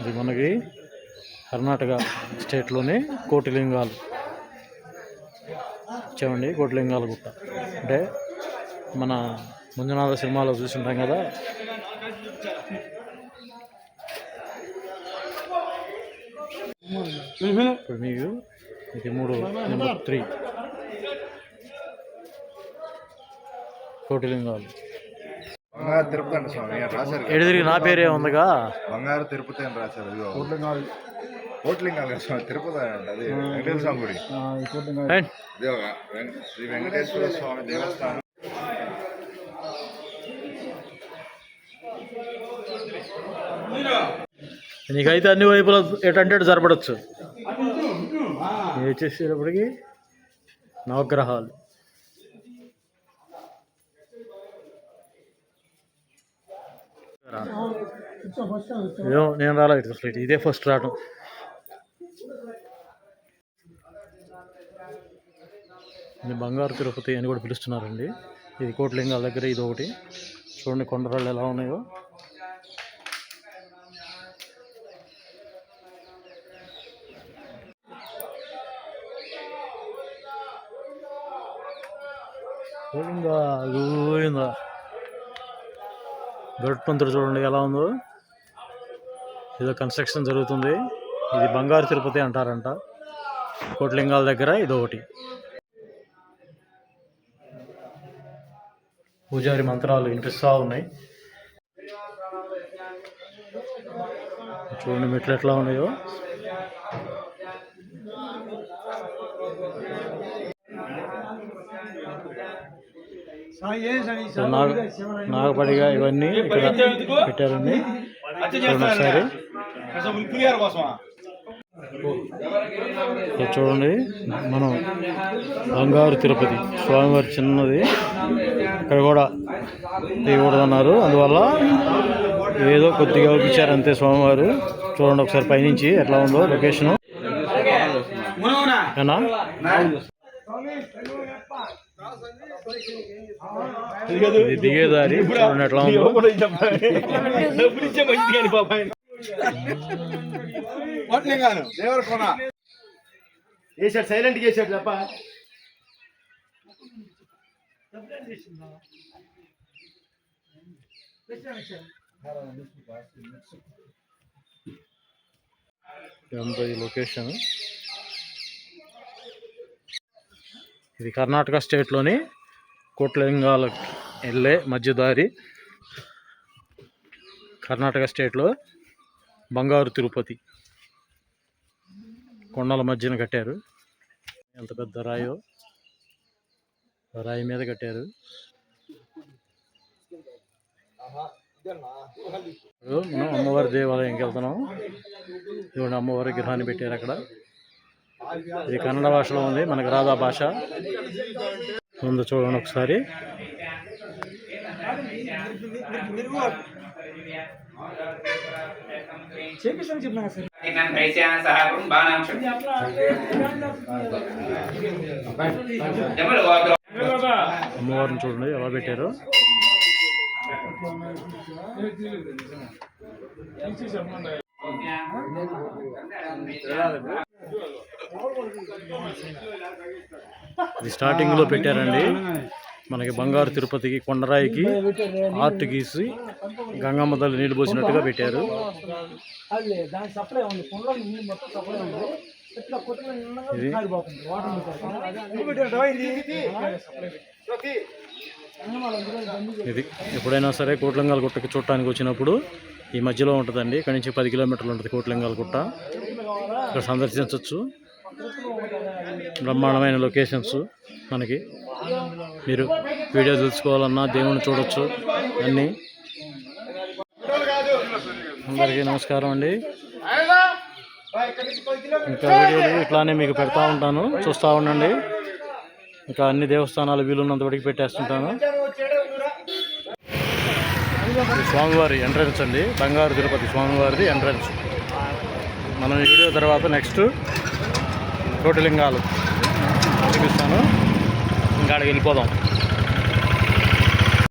ఇది మనకి కర్ణాటక స్టేట్లోని కోటిలింగాలు. చూడండి కోటిలింగాల గుట్ట. అంటే మన మంజునాథ సినిమాలో చూసింటాం కదా. ఇప్పుడు మీకు ఇది మూడు నెంబర్ త్రీ. కోటిలింగాలు. బంగారు తిరుపతి అండి స్వామి రాశారు. ఎడిదిరిగి నా పేరే ఉందిగా? బంగారు తిరుపతి అని రాశారు ఇదిగో. కోట్లింగాలు. స్వామి తిరుపతి అండి అది వెంకటేశ్వర స్వామి గుడి. ఇదిగో శ్రీ వెంకటేశ్వర స్వామి దేవస్థానం. నీకైతే అన్ని వైపులా ఎటంటే అటు జరపడచ్చు. వచ్చేసేటప్పటికి నవగ్రహాలు. నేను రాలేదు అసలు ఫ్లైట్. ఇదే ఫస్ట్ రావటం. ఇది బంగారు తిరుపతి అని కూడా పిలుస్తున్నారండి. ఇది కోట్లింగాల దగ్గర ఇది ఒకటి. చూడండి కొండరాళ్ళు ఎలా ఉన్నాయో. గోవిందా గోవిందా. చూడండి ఎలా ఉందో. ఏదో కన్స్ట్రక్షన్ జరుగుతుంది. ఇది బంగారు తిరుపతి అంటారంట. కోట్లింగాల దగ్గర ఇది ఒకటి పూజారి మంత్రాలు వినిపిస్తూ ఉన్నాయి. చూడండి మెట్లు ఎట్లా ఉన్నాయో. నాగ నాగపడిగా ఇవన్నీ ఇక్కడ పెట్టారండి. చూడండి ఒకసారి. చూడండి మనం బంగారు తిరుపతి స్వామివారి చిన్నది. ఇక్కడ కూడా తీయకూడదు అన్నారు అందువల్ల ఏదో కొద్దిగా చూపించారు అంతే స్వామివారు. చూడండి ఒకసారి పైనుంచి ఎట్లా ఉందో లొకేషను దిగేదారి. చూడండి ఎట్లా ఉందో. దేవరకొండ వేసాడు సైలెంట్ చేసాడు తప్ప. లొకేషన్ ఇది కర్ణాటక స్టేట్లోని కోట్లింగాల వెళ్ళే మధ్యదారి కర్ణాటక స్టేట్లో బంగారు తిరుపతి. కొండల మధ్యన కట్టారు. ఎంత పెద్ద రాయో రాయి మీద కట్టారు. మనం అమ్మవారి దేవాలయంకి వెళ్తున్నాం ఇదిగోండి అమ్మవారి విగ్రహాన్ని పెట్టారు అక్కడ. ఇది కన్నడ భాషలో ఉంది మనకు రాధా భాష. ముందు చూడండి ఒకసారి. అమ్మవారిని చూడండి ఎలా పెట్టారు? ఇది స్టార్టింగ్లో పెట్టారండి. మనకి బంగారు తిరుపతికి కొండరాయికి ఆర్ట్ గీసి గంగమ్మ తల్లి నీళ్ళు పోసినట్టుగా పెట్టారు. ఇది ఇది ఎప్పుడైనా సరే కోట్లింగాల గుట్టకి చూడటానికి వచ్చినప్పుడు ఈ మధ్యలో ఉంటుందండి. ఇక్కడ నుంచి పది కిలోమీటర్లు ఉంటుంది కోట్లింగాల గుట్ట. ఇక్కడ సందర్శించవచ్చు. బ్రహ్మాండమైన లొకేషన్స్ మనకి. మీరు వీడియో చూసుకోవాలన్నా దేవుని చూడొచ్చు. అన్నీ. అందరికీ నమస్కారం అండి. ఇంకా వీడియోలు ఇట్లానే మీకు పెడతా ఉంటాను. చూస్తూ ఉండండి. ఇంకా అన్ని దేవస్థానాలు వీలున్నంత వరకు పెట్టేస్తుంటాను. స్వామివారి ఎంట్రన్స్ అండి. బంగారు తిరుపతి స్వామివారిది ఎంట్రన్స్. మనం ఈ వీడియో తర్వాత నెక్స్ట్ కోటిలింగాలు చూపిస్తాను. కాడికి వెళ్ళిపోదాం.